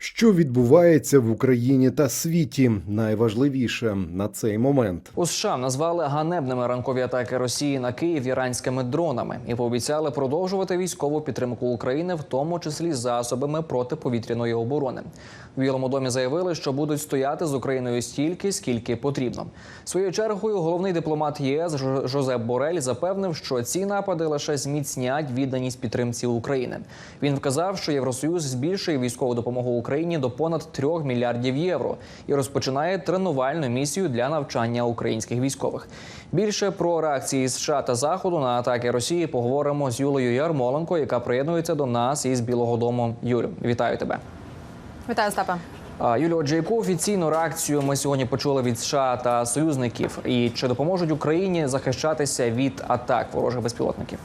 Що відбувається в Україні та світі? Найважливіше на цей момент. У США назвали ганебними ранкові атаки Росії на Київ іранськими дронами і пообіцяли продовжувати військову підтримку України, в тому числі засобами протиповітряної оборони. В Білому домі заявили, що будуть стояти з Україною стільки, скільки потрібно. Своєю чергою головний дипломат ЄС Жо- Жозеп Борель запевнив, що ці напади лише зміцнять відданість підтримці України. Він вказав, що Євросоюз збільшує військову допомогу Україні до понад 3 мільярдів євро і розпочинає тренувальну місію для навчання українських військових. Більше про реакції США та Заходу на атаки Росії поговоримо з Юлею Ярмоленко, яка приєднується до нас із Білого Дому. Юлю, вітаю тебе. Вітаю, Остапе. А, отже, яку офіційну реакцію ми сьогодні почули від США та союзників, і чи допоможуть Україні захищатися від атак ворожих безпілотників?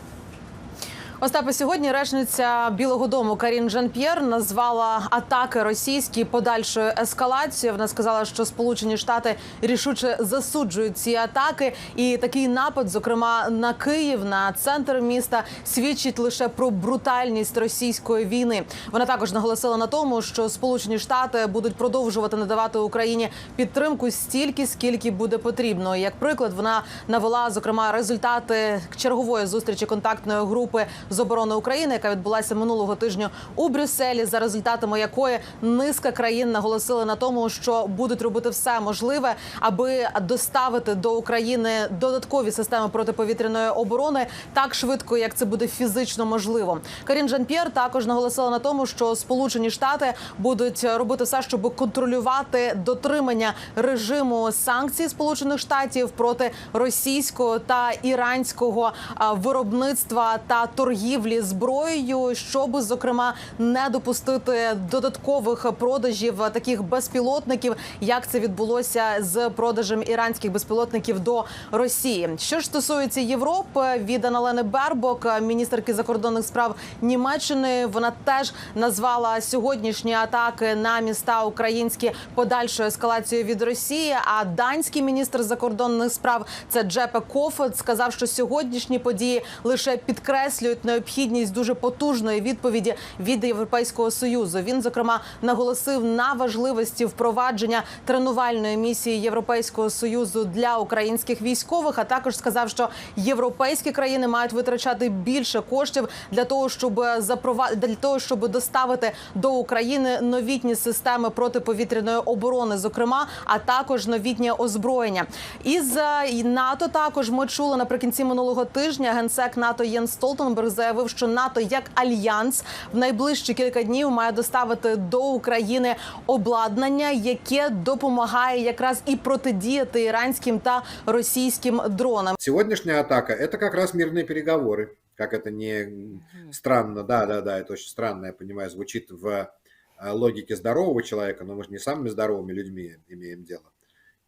Остапе, сьогодні речниця Білого Дому Карін Жан-П'єр назвала атаки російські подальшою ескалацією. Вона сказала, що Сполучені Штати рішуче засуджують ці атаки, і такий напад, зокрема на Київ, на центр міста, свідчить лише про брутальність російської війни. Вона також наголосила на тому, що Сполучені Штати будуть продовжувати надавати Україні підтримку стільки, скільки буде потрібно. Як приклад, вона навела зокрема результати чергової зустрічі контактної групи з оборони України, яка відбулася минулого тижня у Брюсселі, за результатами якої низка країн наголосили на тому, що будуть робити все можливе, аби доставити до України додаткові системи протиповітряної оборони так швидко, як це буде фізично можливо. Карін Жан-П'єр також наголосила на тому, що Сполучені Штати будуть робити все, щоб контролювати дотримання режиму санкцій Сполучених Штатів проти російського та іранського виробництва та торгівлі зброєю, щоб зокрема не допустити додаткових продажів таких безпілотників, як це відбулося з продажем іранських безпілотників до Росії. Що ж стосується Європи, від Аналени Бербок, міністерки закордонних справ Німеччини, вона теж назвала сьогоднішні атаки на міста українські подальшою ескалацією від Росії. А данський міністр закордонних справ це Джепе Кофет сказав, що сьогоднішні події лише підкреслюють необхідність дуже потужної відповіді від Європейського союзу. Він зокрема наголосив на важливості впровадження тренувальної місії Європейського союзу для українських військових. А також сказав, що європейські країни мають витрачати більше коштів для того, щоб запровад... для того, щоб доставити до України новітні системи протиповітряної оборони, зокрема, а також новітнє озброєння. Із е, НАТО також ми чули наприкінці минулого тижня. Генсек НАТО Єн Столтенберг заявив, що НАТО як альянс в найближчі кілька днів має доставити до України обладнання, яке допомагає якраз і протидіяти іранським та російським дронам. Сегодняшняя атака – это как раз мирные переговоры. Как это не м, странно, да-да-да, это очень странно, я понимаю, звучит в э, логике здорового человека, но мы же не самыми здоровыми людьми имеем дело.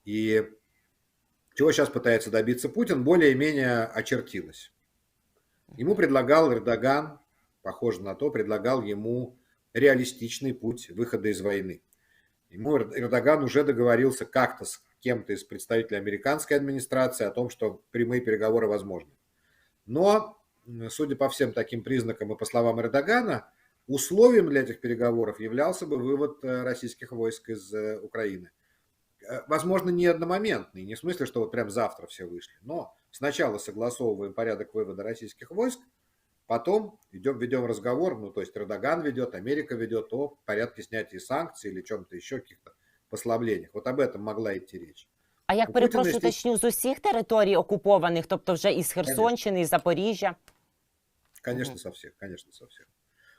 И чего сейчас пытается добиться Путин, более-менее очертилось. Ему предлагал Эрдоган, похоже на то, предлагал ему реалистичный путь выхода из войны. Ему Эр- Эрдоган уже договорился как-то с кем-то из представителей американской администрации о том, что прямые переговоры возможны. Но, судя по всем таким признакам и по словам Эрдогана, условием для этих переговоров являлся бы вывод э, российских войск из э, Украины. Э, Возможно, не одномоментный, не в смысле, что вот прям завтра все вышли, но сначала согласовываем порядок вывода российских войск, потом идем, ведем разговор, ну, то есть Эрдоган ведет, Америка ведет о порядке снятия санкций или чем-то еще, каких-то послаблениях. Вот об этом могла идти речь. А як У перепрошую, Путіна уточню, з усіх територій окупованих, тобто вже із Херсонщини, із Запоріжжя? Конечно, Мгм. со всех, конечно, со всех.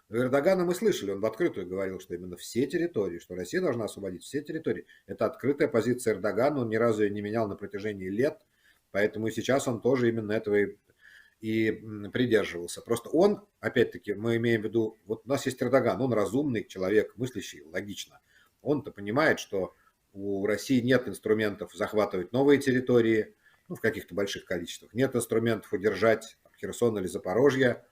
Эрдогана мы слышали, он в открытую говорил, что именно все территории, что Россия должна освободить все территории. Это открытая позиция Эрдогана, он ни разу ее не менял на протяжении лет, поэтому и сейчас он тоже именно этого и, и придерживался. Просто он, опять-таки, мы имеем в виду, вот у нас есть Эрдоган, он разумный человек, мыслящий, логично. Он-то понимает, что у России нет инструментов захватывать новые территории, ну, в каких-то больших количествах, нет инструментов удержать Херсон или Запорожье,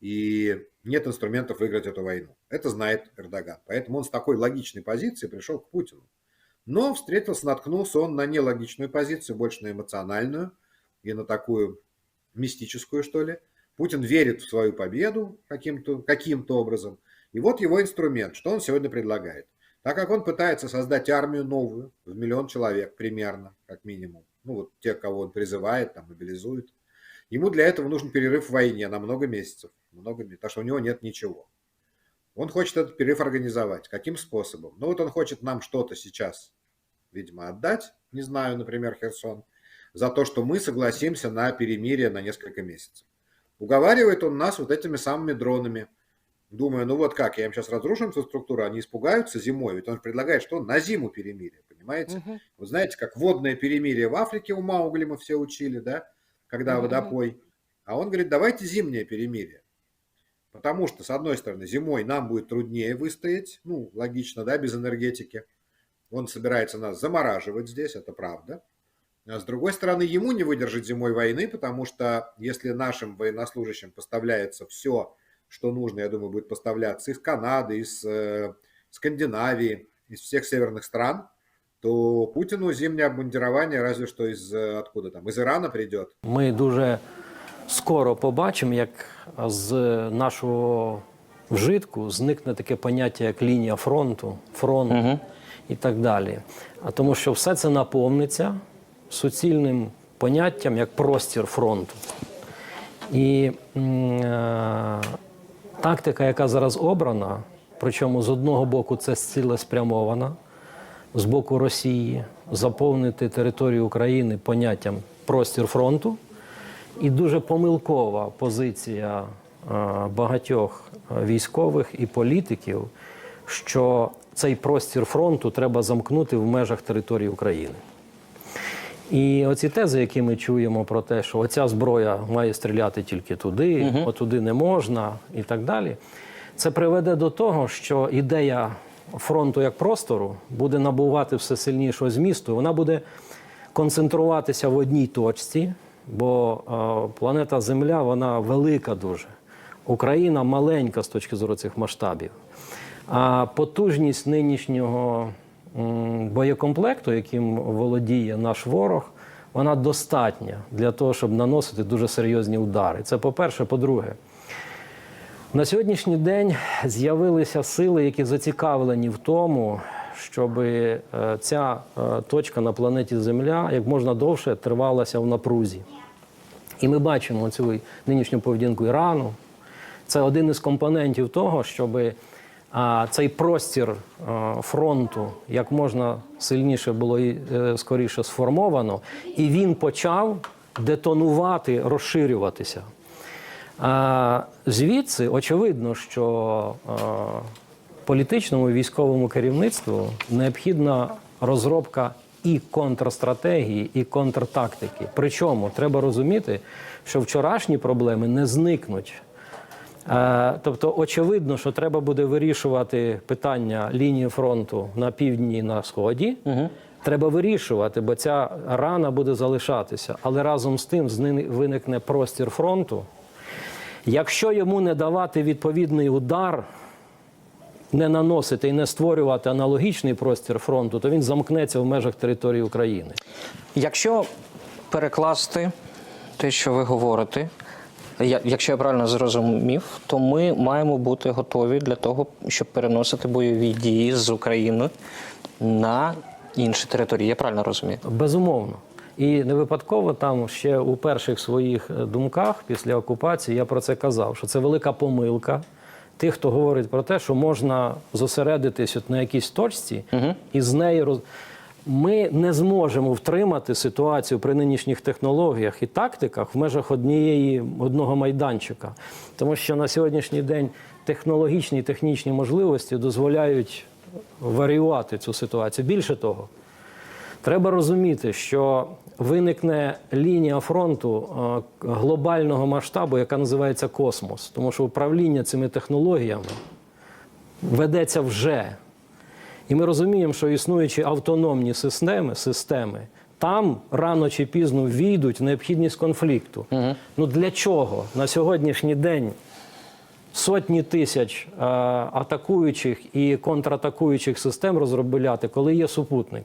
и нет инструментов выиграть эту войну. Это знает Эрдоган. Поэтому он с такой логичной позиции пришел к Путину. Но встретился, наткнулся он на нелогичную позицию, больше на эмоциональную и на такую мистическую, что ли. Путин верит в свою победу каким-то каким образом. И вот его инструмент. Что он сегодня предлагает? Так как он пытается создать армию новую, в миллион человек примерно, как минимум, ну вот те, кого он призывает, там, мобилизует, ему для этого нужен перерыв в войне на много месяцев, много, потому что у него нет ничего. Он хочет этот перерыв организовать. Каким способом? Ну вот он хочет нам что-то сейчас, видимо, отдать, не знаю, например, Херсон, за то, что мы согласимся на перемирие на несколько месяцев. Уговаривает он нас вот этими самыми дронами. Думаю, ну вот как, я им сейчас разрушу инфраструктуру, они испугаются зимой, ведь он предлагает, что на зиму перемирие, понимаете? Мгм. Вы знаете, как водное перемирие в Африке у Маугли мы все учили, да, когда Мгм. водопой. А он говорит, давайте зимнее перемирие. Потому что, с одной стороны, зимой нам будет труднее выстоять, ну, логично, да, без энергетики. Он собирается нас замораживать здесь, это правда. А с другой стороны, ему не выдержать зимой войны, потому что если нашим военнослужащим поставляется все, что нужно, я думаю, будет поставляться из Канады, из э, Скандинавии, из всех северных стран, то Путину зимнее обмундирование разве что из э, откуда там, из Ирана придет. Ми дуже скоро побачимо, як з нашого вжитку зникне таке поняття, як лінія фронту, фронт і так далі. А тому що все це наповниться суцільним поняттям як простір фронту. І е, тактика, яка зараз обрана, причому з одного боку це цілеспрямована, з боку Росії заповнити територію України поняттям простір фронту. І дуже помилкова позиція е, багатьох е, військових і політиків, що цей простір фронту треба замкнути в межах території України. І оці тези, які ми чуємо про те, що оця зброя має стріляти тільки туди, отуди не можна і так далі, це приведе до того, що ідея фронту як простору буде набувати все сильнішого змісту. Вона буде концентруватися в одній точці, бо е, планета Земля вона велика дуже. Україна маленька з точки зору цих масштабів. А потужність нинішнього боєкомплекту, яким володіє наш ворог, вона достатня для того, щоб наносити дуже серйозні удари. Це по-перше. По-друге, на сьогоднішній день з'явилися сили, які зацікавлені в тому, щоб е, ця е, точка на планеті Земля як можна довше тривалася в напрузі. І ми бачимо цю нинішню поведінку Ірану. Це один із компонентів того, щоб цей простір фронту як можна сильніше було і е, скоріше сформовано, і він почав детонувати, розширюватися. Звідси очевидно, що політичному і військовому керівництву необхідна розробка і контрстратегії, і контртактики. Причому треба розуміти, що вчорашні проблеми не зникнуть. Е, Тобто, очевидно, що треба буде вирішувати питання лінії фронту на півдні і на сході. Треба вирішувати, бо ця рана буде залишатися. Але разом з тим виникне простір фронту. Якщо йому не давати відповідний удар, не наносити і не створювати аналогічний простір фронту, то він замкнеться в межах території України. Якщо перекласти те, що ви говорите, я- якщо я правильно зрозумів, то ми маємо бути готові для того, щоб переносити бойові дії з України на інші території. Я правильно розумію? Безумовно. І не випадково там ще у перших своїх думках після окупації я про це казав, що це велика помилка тих, хто говорить про те, що можна зосередитись от на якійсь точці і з неї роз. Ми не зможемо втримати ситуацію при нинішніх технологіях і тактиках в межах однієї одного майданчика, тому що на сьогоднішній день технологічні і технічні можливості дозволяють варіювати цю ситуацію. Більше того, Треба розуміти, що виникне лінія фронту е, глобального масштабу, яка називається космос, тому що управління цими технологіями ведеться вже. І ми розуміємо, що існуючі автономні системи, системи там рано чи пізно війдуть в необхідність конфлікту. Ну для чого на сьогоднішній день сотні тисяч е, атакуючих і контратакуючих систем розробляти, коли є супутник?